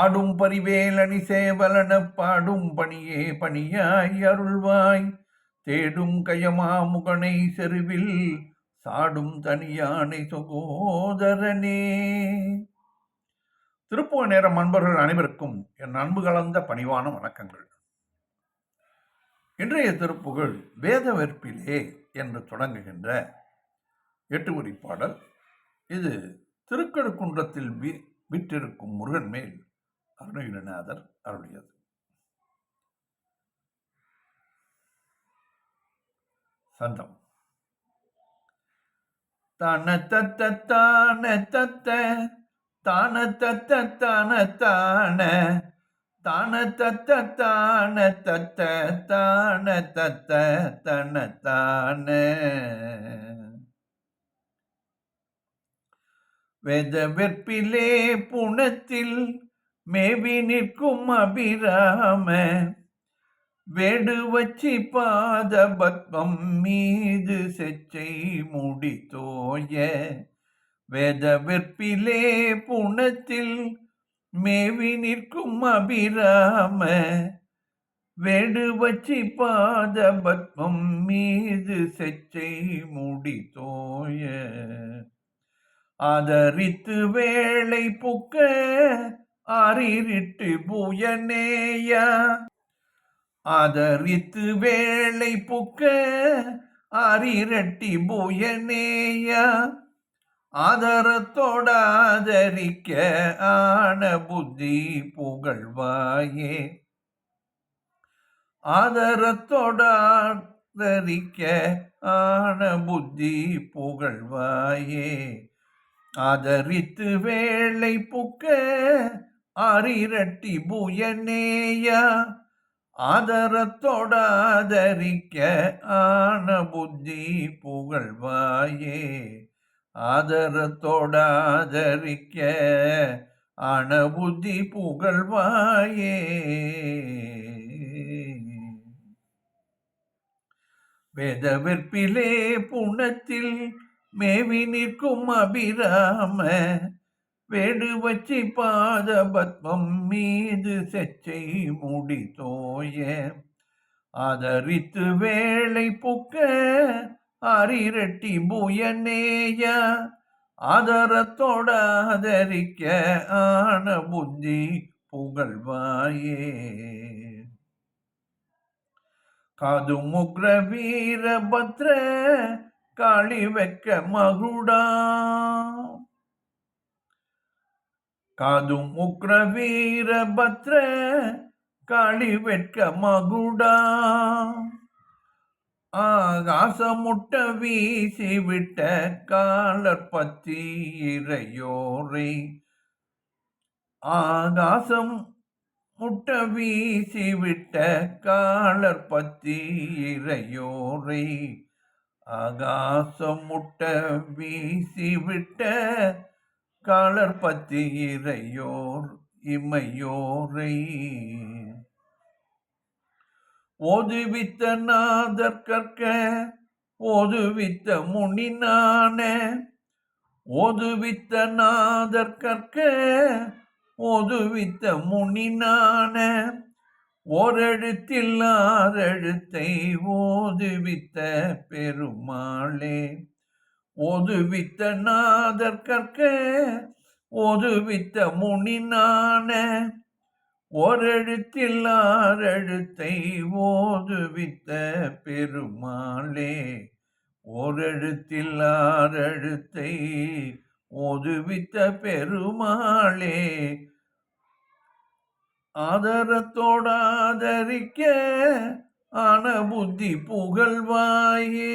ஆடும் பரிவேலணி சேவலன பாடும் பணியே பணியாய் அருள்வாய். தேடும் கயமா முகனை செருவில் சாடும் தனியானை சகோதரனே. திருப்புவ நேரம் அன்பர்கள் அனைவருக்கும் என் அன்பு கலந்த பணிவான வணக்கங்கள். இன்றைய திருப்புகழ் வேத வெற்பிலே என்று தொடங்குகின்ற எட்டு பாடல் இது திருக்கடுக்குன்றத்தில் வி விற்றிருக்கும் முருகன் மேல் அருணகிரிநாதர் அருளியது சந்தம். தான தத்த தான தத்த தான தத்த தான தான தான தத்த தான தத்த தான தத்த தன தான. வேத வெற்பிலே புணத்தில் மேவி நிற்கும் அபிராம வேடு வச்சி பாத பத்மம் மீது செச்சை முடித்தோய வேத வெற்பிலே புணத்தில் மேவி நிற்கும் அபிராம வேடு வச்சி பாத பத்மம் மீது செச்சை முடித்தோய ஆதரித்து வேளை புக்க ஆறிரிட்டு பூயனேயா. அதரித்து வேளை புக்க அரிரட்டி பூயனேயா. ஆதரத்தோட ஆதரிக்க ஆன புத்தி புகழ்வாயே. ஆதரத்தோட ஆதரிக்க ஆன புத்தி புகழ்வாயே. ஆதரித்து வேளை புக்க ஆறிரட்டி புயனேயா ஆதரத்தோடாதரிக்க ஆன புத்தி புகழ்வாயே. ஆதரத்தோடாதரிக்க ஆன புத்தி புகழ்வாயே. வேதவெற்பிலே புணத்தில் மேவி நிற்கும் அபிராம வேடு வச்சி பாத பத்மம் மீது செச்சை முடி தோய ஆதரித்து வேளை புக்க அரிரட்டி புயனேய. ஆதரத்தோட ஆதரிக்க ஆன புத்தி புகழ்வாயே. காது முக்ர வீரபத்ர காளி வெக்க மகுடா. காதும் உக்ர வீரபத்ர காளி வெட்க மகுடா. ஆகாசமுட்ட வீசி விட்ட காலர் பத்தி இறையோரை. ஆகாசம் முட்ட வீசி விட்ட காலர் பத்தி இறையோரை. ஆகாசம் முட்ட வீசி விட்ட காலர் பத்தி இறையோர் இமையோரை. ஓதுவித்த நாதர் கற்க ஓதுவித்த முனினான ஓதுவித்த நாதர் கற்க ஓதுவித்த முனினான ஓரெழுத்தில் ஆறெழுத்தை ஓதுவித்த பெருமாளே. ஓதுவித்த நாதர் கற்க ஓதுவித்த முனினான ஓரெழுத்தில் ஆறெழுத்தை ஓதுவித்த பெருமாளே ஓரெழுத்தில் ஆறெழுத்தை ஓதுவித்த பெருமாளே. ஆதரத்தோட ஆதரிக்க ஆன புத்தி புகழ்வாயே.